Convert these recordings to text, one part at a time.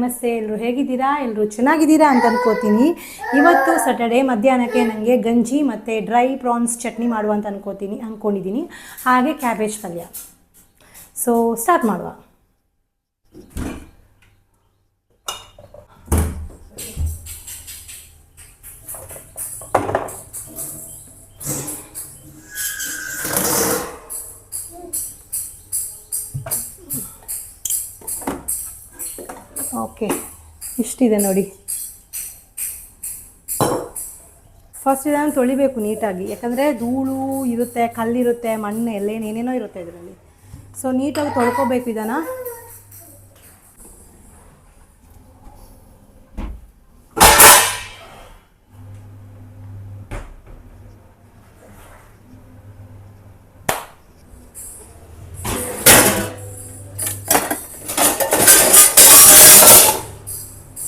ನಮಸ್ತೆ ಎಲ್ಲರೂ ಹೇಗಿದ್ದೀರಾ? ಎಲ್ಲರೂ ಚೆನ್ನಾಗಿದ್ದೀರಾ ಅಂತ ಅನ್ಕೋತೀನಿ. ಇವತ್ತು ಸಟರ್ಡೆ ಮಧ್ಯಾಹ್ನಕ್ಕೆ ನನಗೆ ಗಂಜಿ ಮತ್ತು ಡ್ರೈ ಪ್ರಾನ್ಸ್ ಚಟ್ನಿ ಮಾಡುವ ಅಂತ ಅನ್ಕೋತೀನಿ ಅಂದ್ಕೊಂಡಿದ್ದೀನಿ ಹಾಗೆ ಕ್ಯಾಬೇಜ್ ಪಲ್ಯ. ಸೊ ಸ್ಟಾರ್ಟ್ ಮಾಡುವ. ಓಕೆ, ಇಷ್ಟಿದೆ ನೋಡಿ. ಫಸ್ಟ್ ಇದನ್ನು ತೊಳಿಬೇಕು ನೀಟಾಗಿ, ಯಾಕಂದರೆ ಧೂಳು ಇರುತ್ತೆ, ಕಲ್ಲಿರುತ್ತೆ, ಮಣ್ಣು ಎಲ್ಲೇನು ಏನೇನೋ ಇರುತ್ತೆ ಇದರಲ್ಲಿ. ಸೊ ನೀಟಾಗಿ ತೊಳ್ಕೊಬೇಕು ಇದನ್ನು.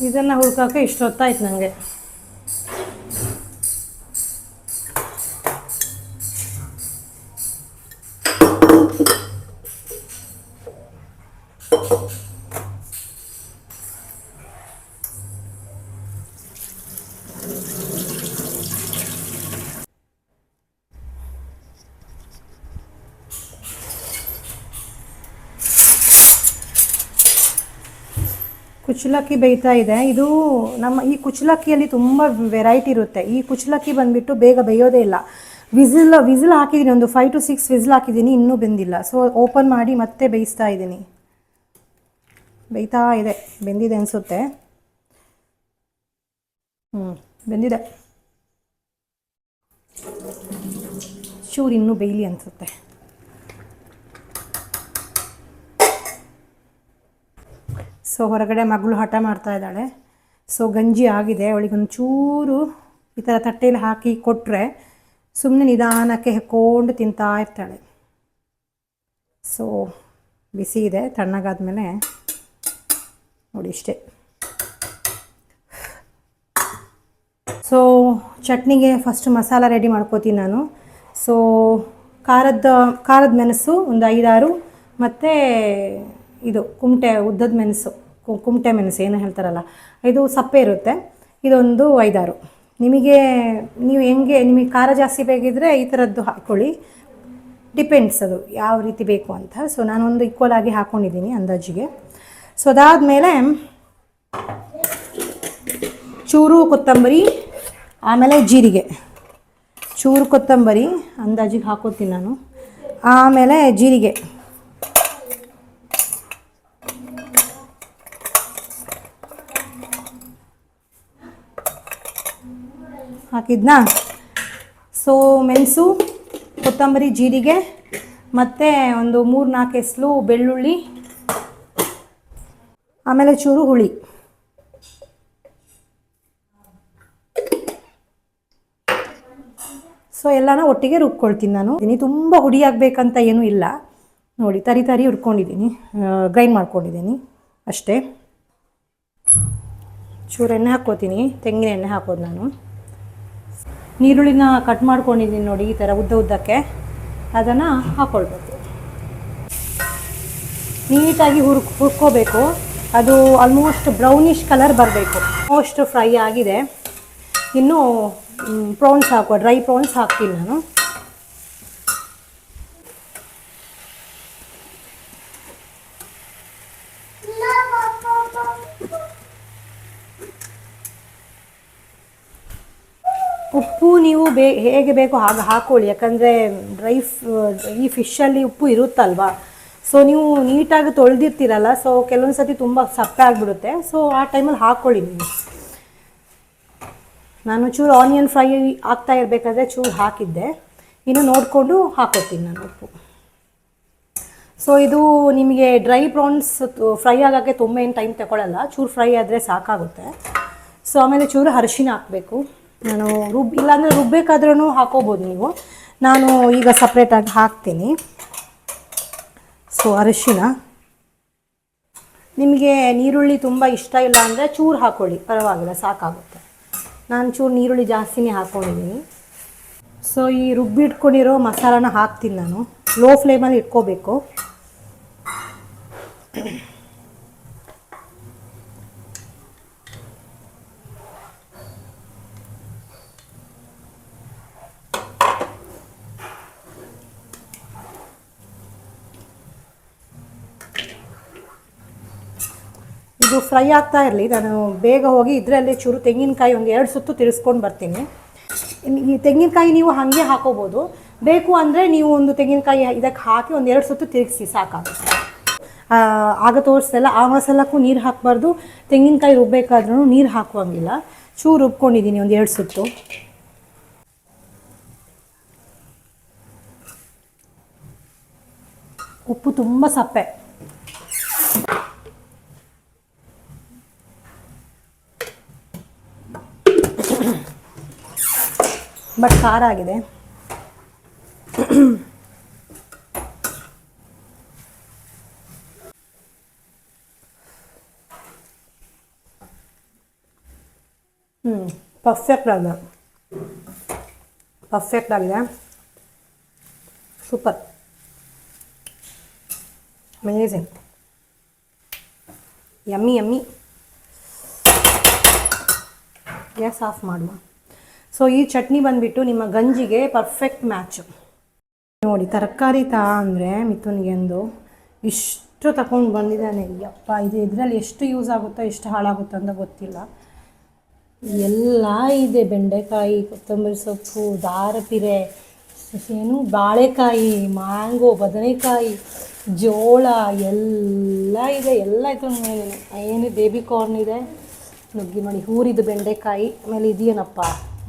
ಇದನ್ನು ಹುಡ್ಕೋಕೆ ಇಷ್ಟೊತ್ತಾಯ್ತು ನನಗೆ ಕುಚ್ಚಲಕ್ಕಿ ಬೇಯ್ತಾ ಇದೆ. ಇದು ನಮ್ಮ ಈ ಕುಚ್ಚಲಕ್ಕಿಯಲ್ಲಿ ತುಂಬ ವೆರೈಟಿ ಇರುತ್ತೆ. ಈ ಕುಚ್ಚಲಕ್ಕಿ ಬಂದುಬಿಟ್ಟು ಬೇಗ ಬೇಯೋದೇ ಇಲ್ಲ. ವಿಸಿಲ್ ವಿಸಿಲ್ ಹಾಕಿದ್ದೀನಿ ಒಂದು ಫೈವ್ ಟು ಸಿಕ್ಸ್ ವಿಸಿಲ್ ಹಾಕಿದ್ದೀನಿ ಇನ್ನೂ ಬೆಂದಿಲ್ಲ. ಸೊ ಓಪನ್ ಮಾಡಿ ಮತ್ತೆ ಬೇಯಿಸ್ತಾ ಇದ್ದೀನಿ ಬೇಯ್ತಾ ಇದೆ. ಬೆಂದಿದೆ ಅನಿಸುತ್ತೆ. ಹ್ಞೂ ಬೆಂದಿದೆ. ಚೂರು ಇನ್ನೂ ಬೇಯಲಿ ಅನಿಸುತ್ತೆ. ಸೊ ಹೊರಗಡೆ ಮಗಳು ಹಠ ಮಾಡ್ತಾ ಇದ್ದಾಳೆ. ಸೊ ಗಂಜಿ ಆಗಿದೆ. ಅವಳಿಗೆ ಚೂರು ಈ ಥರ ತಟ್ಟೆಯಲ್ಲಿ ಹಾಕಿ ಕೊಟ್ಟರೆ ಸುಮ್ಮನೆ ನಿಧಾನಕ್ಕೆ ಹೆಕ್ಕೊಂಡು ತಿಂತಾ ಇರ್ತಾಳೆ. ಸೊ ಬಿಸಿ ಇದೆ. ತಣ್ಣಗಾದ್ಮೇಲೆ ನೋಡಿ ಇಷ್ಟೇ. ಸೊ ಚಟ್ನಿಗೆ ಫಸ್ಟ್ ಮಸಾಲ ರೆಡಿ ಮಾಡ್ಕೋತೀನಿ ನಾನು. ಸೊ ಖಾರದ ಖಾರದ ಮೆಣಸು ಒಂದು ಐದಾರು, ಮತ್ತು ಇದು ಕುಮಟೆ ಉದ್ದದ ಮೆಣಸು ಕುಮಟೆ ಮೆಣಸು ಏನು ಹೇಳ್ತಾರಲ್ಲ, ಇದು ಸಪ್ಪೆ ಇರುತ್ತೆ. ಇದೊಂದು ಐದಾರು. ನಿಮಗೆ, ನೀವು ಹೆಂಗೆ, ನಿಮಗೆ ಖಾರ ಜಾಸ್ತಿ ಬೇಕಿದ್ರೆ ಈ ಥರದ್ದು ಹಾಕ್ಕೊಳ್ಳಿ ಡಿಪೆಂಡ್ಸ್ ಅದು ಯಾವ ರೀತಿ ಬೇಕು ಅಂತ. ಸೊ ನಾನೊಂದು ಈಕ್ವಲ್ ಆಗಿ ಹಾಕ್ಕೊಂಡಿದ್ದೀನಿ ಅಂದಾಜಿಗೆ. ಸೊ ಅದಾದಮೇಲೆ ಚೂರು ಕೊತ್ತಂಬರಿ, ಆಮೇಲೆ ಜೀರಿಗೆ. ಚೂರು ಕೊತ್ತಂಬರಿ ಅಂದಾಜಿಗೆ ಹಾಕೋತೀನಿ ನಾನು. ಆಮೇಲೆ ಜೀರಿಗೆ. ಹಾಕಿದ್ನಾ? ಸೊ, ಮೆಣಸು, ಕೊತ್ತಂಬರಿ, ಜೀರಿಗೆ, ಮತ್ತು ಒಂದು ಮೂರು ನಾಲ್ಕು ಎಸ್ಲು ಬೆಳ್ಳುಳ್ಳಿ, ಆಮೇಲೆ ಚೂರು ಹುಳಿ ಸೊ, ಎಲ್ಲನ ಒಟ್ಟಿಗೆ ರುಬ್ಕೊಳ್ತೀನಿ ನಾನು. ಇನಿ ತುಂಬ ಹುಡಿ ಆಗಬೇಕಂತ ಏನೂ ಇಲ್ಲ. ನೋಡಿ, ತರಿ ತರಿ ಹುರ್ಕೊಂಡಿದ್ದೀನಿ ಗ್ರೈಂಡ್ ಮಾಡ್ಕೊಂಡಿದ್ದೀನಿ. ಅಷ್ಟೇ. ಚೂರು ಎಣ್ಣೆ ಹಾಕ್ಕೋತೀನಿ. ತೆಂಗಿನ ಎಣ್ಣೆ ಹಾಕೋದು ನಾನು. ನೀರುಳ್ಳಿನ ಕಟ್ ಮಾಡ್ಕೊಂಡಿದ್ದೀನಿ ನೋಡಿ, ಈ ಥರ ಉದ್ದ ಉದ್ದಕ್ಕೆ. ಅದನ್ನು ಹಾಕ್ಕೊಳ್ಬೇಕು ನೀಟಾಗಿ ಹುರ್ಕ್, ಹುರ್ಕೋಬೇಕು. ಅದು ಆಲ್ಮೋಸ್ಟ್ ಬ್ರೌನಿಷ್ ಕಲರ್ ಬರಬೇಕು. ಆಲ್ಮೋಸ್ಟ್ ಫ್ರೈ ಆಗಿದೆ. ಇನ್ನು ಪ್ರಾನ್ಸ್ ಹಾಕುವ ಡ್ರೈ ಪ್ರಾನ್ಸ್ ಹಾಕ್ತೀನಿ ನಾನು. ಉಪ್ಪು ನೀವು ಬೇ ಹೇಗೆ ಬೇಕೋ ಹಾಗೆ ಹಾಕ್ಕೊಳ್ಳಿ ಯಾಕಂದರೆ ಡ್ರೈ ಈ ಫಿಶಲ್ಲಿ ಉಪ್ಪು ಇರುತ್ತಲ್ವಾ? ಸೊ ನೀವು ನೀಟಾಗಿ ತೊಳೆದಿರ್ತೀರಲ್ಲ ಸೊ ಕೆಲವೊಂದು ಸತಿ ತುಂಬ ಸಪ್ಪೆ ಆಗಿಬಿಡುತ್ತೆ. ಸೊ ಆ ಟೈಮಲ್ಲಿ ಹಾಕ್ಕೊಳ್ಳಿ ನೀವು. ನಾನು ಚೂರು ಆನಿಯನ್ ಫ್ರೈ ಆಗ್ತಾ ಇರಬೇಕಾದ್ರೆ ಚೂರು ಹಾಕಿದ್ದೆ. ಇನ್ನು ನೋಡಿಕೊಂಡು ಹಾಕೋತೀನಿ ನಾನು ಉಪ್ಪು. ಸೊ ಇದು ನಿಮಗೆ ಡ್ರೈ ಪ್ರಾನ್ಸ್ ಫ್ರೈ ಆಗೋಕ್ಕೆ ತುಂಬ ಏನು ಟೈಮ್ ತಗೊಳ್ಳಲ್ಲ ಚೂರು ಫ್ರೈ ಆದರೆ ಸಾಕಾಗುತ್ತೆ. ಸೊ ಆಮೇಲೆ ಚೂರು ಅರಿಶಿನ ಹಾಕಬೇಕು. ನಾನು ರುಬ್, ಇಲ್ಲಾಂದರೆ ರುಬ್ಬೇಕಾದ್ರೂ ಹಾಕೋಬೋದು ನೀವು. ನಾನು ಈಗ ಸಪ್ರೇಟಾಗಿ ಹಾಕ್ತೀನಿ. ಸೊ ಅರಿಶಿನ. ನಿಮಗೆ ನೀರುಳ್ಳಿ ತುಂಬ ಇಷ್ಟ ಇಲ್ಲ ಅಂದರೆ ಚೂರು ಹಾಕ್ಕೊಳ್ಳಿ ಪರವಾಗಿಲ್ಲ, ಸಾಕಾಗುತ್ತೆ. ನಾನು ಚೂರು ನೀರುಳ್ಳಿ ಜಾಸ್ತಿನೇ ಹಾಕ್ಕೊಂಡಿದ್ದೀನಿ ಸೊ ಈ ರುಬ್ಬಿಟ್ಕೊಂಡಿರೋ ಮಸಾಲಾನ ಹಾಕ್ತೀನಿ ನಾನು. ಲೋ ಫ್ಲೇಮಲ್ಲಿ ಇಟ್ಕೋಬೇಕು. ಇದು ಫ್ರೈ ಆಗ್ತಾ ಇರಲಿ. ನಾನು ಬೇಗ ಹೋಗಿ ಇದರಲ್ಲಿ ಚೂರು ತೆಂಗಿನಕಾಯಿ ಒಂದು ಎರಡು ಸುತ್ತು ತಿರ್ಸ್ಕೊಂಡು ಬರ್ತೀನಿ. ಈ ತೆಂಗಿನಕಾಯಿ ನೀವು ಹಾಗೆ ಹಾಕೋಬೋದು. ಬೇಕು ಅಂದರೆ ನೀವು ಒಂದು ತೆಂಗಿನಕಾಯಿ ಇದಕ್ಕೆ ಹಾಕಿ ಒಂದು ಎರಡು ಸುತ್ತು ತಿರುಗಿಸಿ, ಸಾಕಾಗುತ್ತೆ. ಆಗ ತೋರಿಸ್ದಲ್ಲ, ಆ ಮಸಾಲಕ್ಕೂ ನೀರು ಹಾಕಬಾರ್ದು. ತೆಂಗಿನಕಾಯಿ ರುಬ್ಬೇಕಾದ್ರೂ ನೀರು ಹಾಕುವಂಗಿಲ್ಲ. ಚೂರು ರುಬ್ಕೊಂಡಿದ್ದೀನಿ ಒಂದು ಎರಡು ಸುತ್ತು. ಉಪ್ಪು ತುಂಬ ಸಪ್ಪೆ. ಬಟ್ ಖಾರ ಆಗಿದೆ. ಹ್ಞೂ ಪರ್ಫೆಕ್ಟ್ ಆಗಿದೆ ಪರ್ಫೆಕ್ಟ್ ಆಗಿದೆ. Super amazing yummy yummy gas off ಮಾಡುವ. ಸೊ ಈ ಚಟ್ನಿ ಬಂದುಬಿಟ್ಟು ನಿಮ್ಮ ಗಂಜಿಗೆ ಪರ್ಫೆಕ್ಟ್ ಮ್ಯಾಚು ನೋಡಿ, ತರಕಾರಿ ತಾ ಅಂದರೆ ಮಿಥುನ್ಗೆಂದು ಇಷ್ಟು ತಗೊಂಡು ಬಂದಿದ್ದಾನೆ. ಯಪ್ಪ, ಇದು ಇದರಲ್ಲಿ ಎಷ್ಟು ಯೂಸ್ ಆಗುತ್ತೋ, ಎಷ್ಟು ಹಾಳಾಗುತ್ತೋ ಅಂತ ಗೊತ್ತಿಲ್ಲ. ಎಲ್ಲ ಇದೆ, ಬೆಂಡೆಕಾಯಿ, ಕೊತ್ತಂಬರಿ ಸೊಪ್ಪು ದಾರಪಿರೆ ಏನು ಬಾಳೆಕಾಯಿ, ಮ್ಯಾಂಗೋ, ಬದನೆಕಾಯಿ, ಜೋಳ, ಎಲ್ಲ ಇದೆ, ಎಲ್ಲ ಇತ್ತು ಏನು ಬೇಬಿ ಕಾರ್ನ್ ಇದೆ. ನುಗ್ಗಿ ಮಾಡಿ ಊರಿದ್ದು ಬೆಂಡೆಕಾಯಿ, ಆಮೇಲೆ ಇದೇನಪ್ಪ?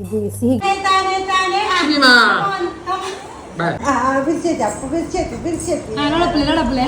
ಇದು ಸಿಹಿ ಬಿಡ್ಸೈತೆ ಅಪ್ಪ ಬಿಡ್ಸೈತೆ ಬಿಡ್ಸೈತೆ ನೋಡಪ್ಲೆ ನೋಡಪ್ಲೆ